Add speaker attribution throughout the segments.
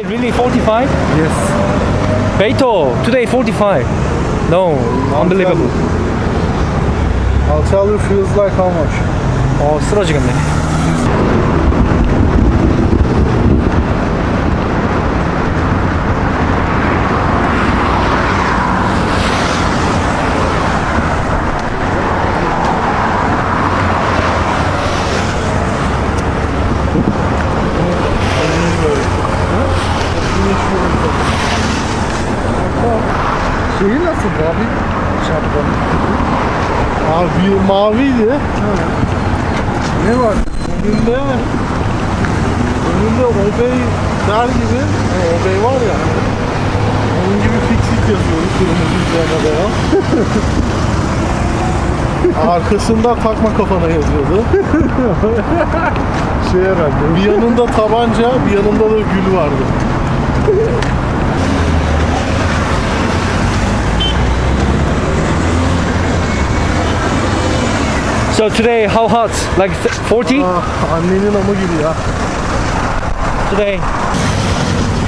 Speaker 1: Today really 45?
Speaker 2: Yes.
Speaker 1: Beto, today 45. No, unbelievable.
Speaker 2: I'll tell you feels like how much.
Speaker 1: 어, 쓰러지겠네.
Speaker 2: Şeyi nasıl abi? Şapka. Abi maviydi. Ne var? Önünde önünde obey der gibi e, obey var ya onun gibi fixit yazıyor kırmızı üzerine beyaz. Arkasında takma kafana yazıyordu. şey herhalde. Bir yanında tabanca, bir yanında da gül vardı.
Speaker 1: So today how hot? Like 40?
Speaker 2: Ah, annenin amı gibi ya.
Speaker 1: Today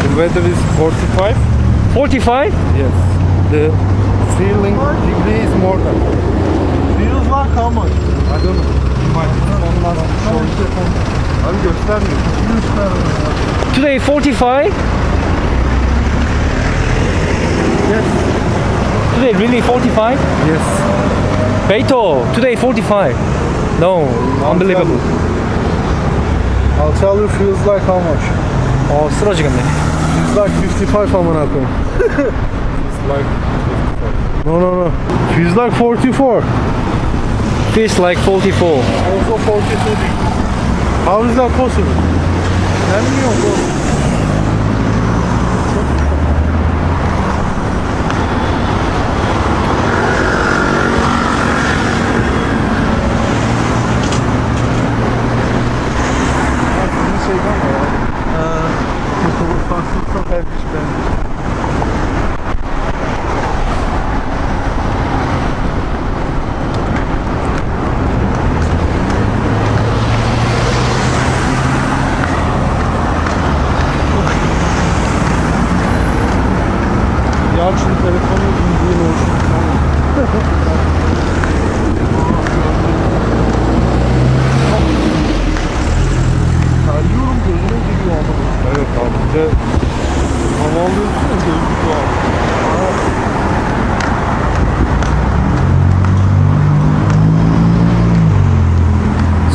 Speaker 2: The weather is 45.
Speaker 1: 45?
Speaker 2: Yes. The feeling degree is more than. Feels like how much? I don't know. Onlar Abi göstermiyor. Göstermiyor.
Speaker 1: Today 45?
Speaker 2: Yes.
Speaker 1: Today really 45?
Speaker 2: Yes.
Speaker 1: Beto, today 45. No, unbelievable.
Speaker 2: I'll tell you feels like how much?
Speaker 1: 어, 쓰러지겠네.
Speaker 2: Feels like 55 amına koyayım. Feels like 55. No no no. Feels like 44.
Speaker 1: Feels like 44.
Speaker 2: Also 42 degrees. How is that possible? Ben bilmiyorum bu.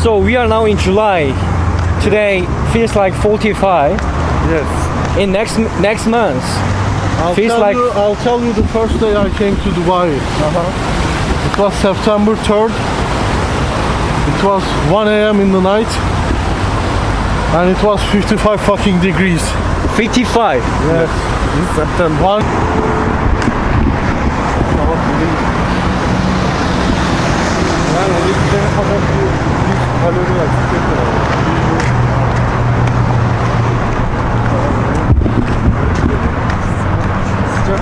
Speaker 1: So we are now in July. Today feels like 45.
Speaker 2: Yes.
Speaker 1: In next next month,
Speaker 2: I'll
Speaker 1: Feels
Speaker 2: tell
Speaker 1: like-
Speaker 2: you, I'll tell you the first day I came to Dubai. Uh-huh. It was September 3rd. It was 1 a.m. in the night. And it was 55 fucking degrees.
Speaker 1: 55.
Speaker 2: Yes. In September. One. Yani o kadar kalori var. Sıcak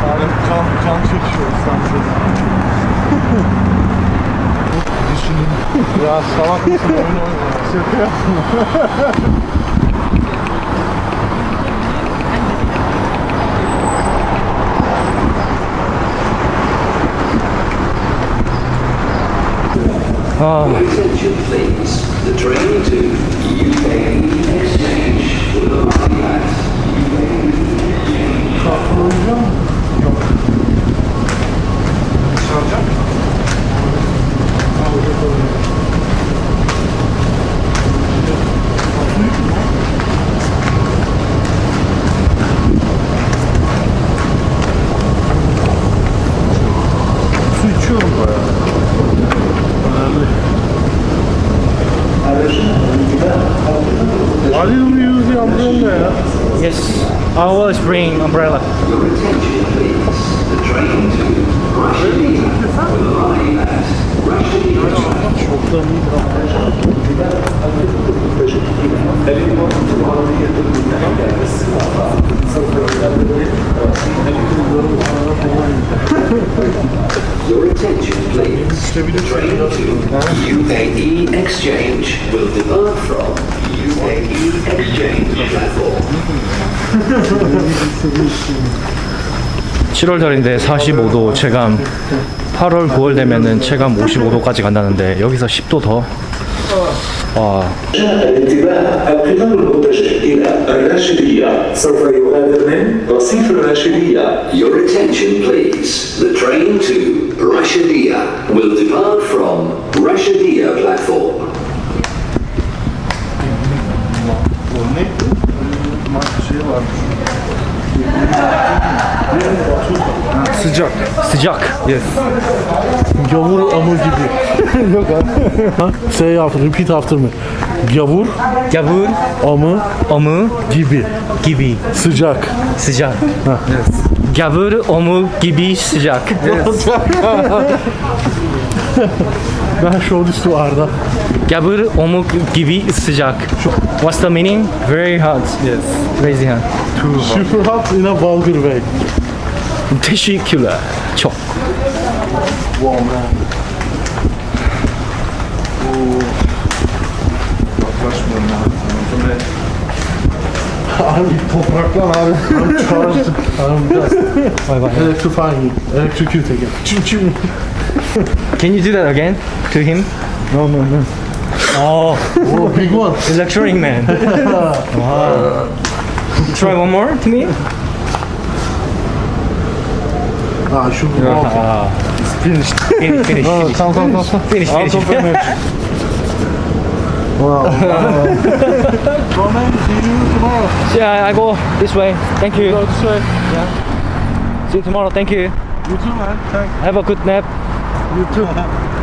Speaker 2: çekiyor sanki. Düşünün. Ya salak mısın oyun oynuyor. Şaka yapma. Oh.
Speaker 3: Attention please. The train to UAE Exchange will arrive at
Speaker 2: Su
Speaker 3: Your attention please. The train to UAE Exchange will depart from UAE Exchange platform.
Speaker 1: 7월 달인데 45도 체감 8월 9월 되면은 체감 55도까지 간다는데 여기서 10도 더 와,
Speaker 4: الانتباه القطار المتجه إلى الراشدية سوف يغادر من رصيف الراشدية
Speaker 3: Your attention, please. The train to Rashadia will depart from Rashadia platform.
Speaker 1: Sıcak. Sıcak. Yes.
Speaker 2: Gavur amı gibi. Yok ha. Say after, repeat after me. Gavur
Speaker 1: Gavur
Speaker 2: amı
Speaker 1: omı
Speaker 2: gibi.
Speaker 1: gibi
Speaker 2: Sıcak.
Speaker 1: sıcak. Yes. Gavur omu gibi sıcak.
Speaker 2: Ben to Arda.
Speaker 1: Gavur omu gibi sıcak. What's the meaning? Very hot. Yes. Crazy hot.
Speaker 2: Super hot in a vulgar way.
Speaker 1: Teşekkürler. Çok.
Speaker 2: Abi topraklan abi. I'm charged. I'm just
Speaker 1: Vay vay.
Speaker 2: electrifying. Electrocute again. Çim çim.
Speaker 1: Can you do that again to him?
Speaker 2: No no no.
Speaker 1: Oh,
Speaker 2: Oh big one.
Speaker 1: lecturing man. wow. Try one more to me.
Speaker 2: Ah şu okay.
Speaker 1: Ah,
Speaker 2: Finished.
Speaker 1: finish, finish,
Speaker 2: Oh,
Speaker 1: finish.
Speaker 2: come come come. come.
Speaker 1: Finish, finish.
Speaker 2: energy. Wow. Roman, see you tomorrow.
Speaker 1: Yeah, I go this way. Thank you.
Speaker 2: Go this way. Yeah.
Speaker 1: See you tomorrow. Thank you.
Speaker 2: You too man. Thanks.
Speaker 1: Have a good nap.
Speaker 2: You too.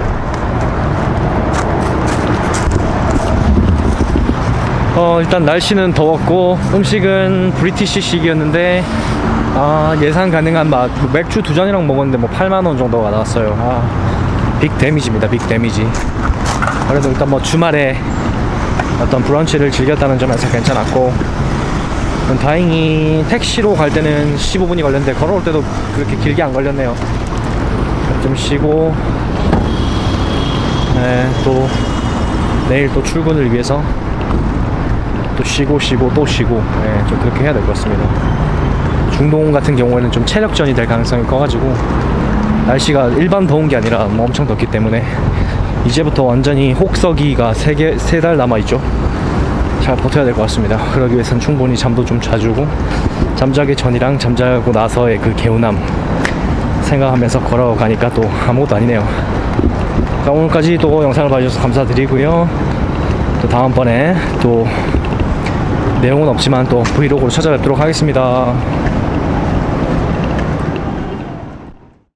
Speaker 1: 어, 일단 날씨는 더웠고 음식은 브리티시식이었는데 아, 예상 가능한 맛 맥주 두 잔이랑 먹었는데 뭐 8만 원 정도가 나왔어요. 아, 빅 데미지입니다. 빅 데미지. 그래도 일단 뭐 주말에 어떤 브런치를 즐겼다는 점에서 괜찮았고 음, 다행히 택시로 갈 때는 15분이 걸렸는데 걸어올 때도 그렇게 길게 안 걸렸네요. 좀 쉬고 네, 또 내일 또 출근을 위해서 또 쉬고 쉬고 또 쉬고 예, 좀 그렇게 해야 될 것 같습니다. 중동 같은 경우에는 좀 체력전이 될 가능성이 커가지고 날씨가 일반 더운 게 아니라 뭐 엄청 덥기 때문에 이제부터 완전히 혹서기가 세개세 달 남아 있죠. 잘 버텨야 될 것 같습니다. 그러기 위해서는 충분히 잠도 좀 자주고 잠자기 전이랑 잠자고 나서의 그 개운함 생각하면서 걸어가니까 또 아무것도 아니네요. 자, 오늘까지 또 영상을 봐주셔서 감사드리고요. 또 다음번에 또 내용은 없지만 또 브이로그로 찾아뵙도록 하겠습니다.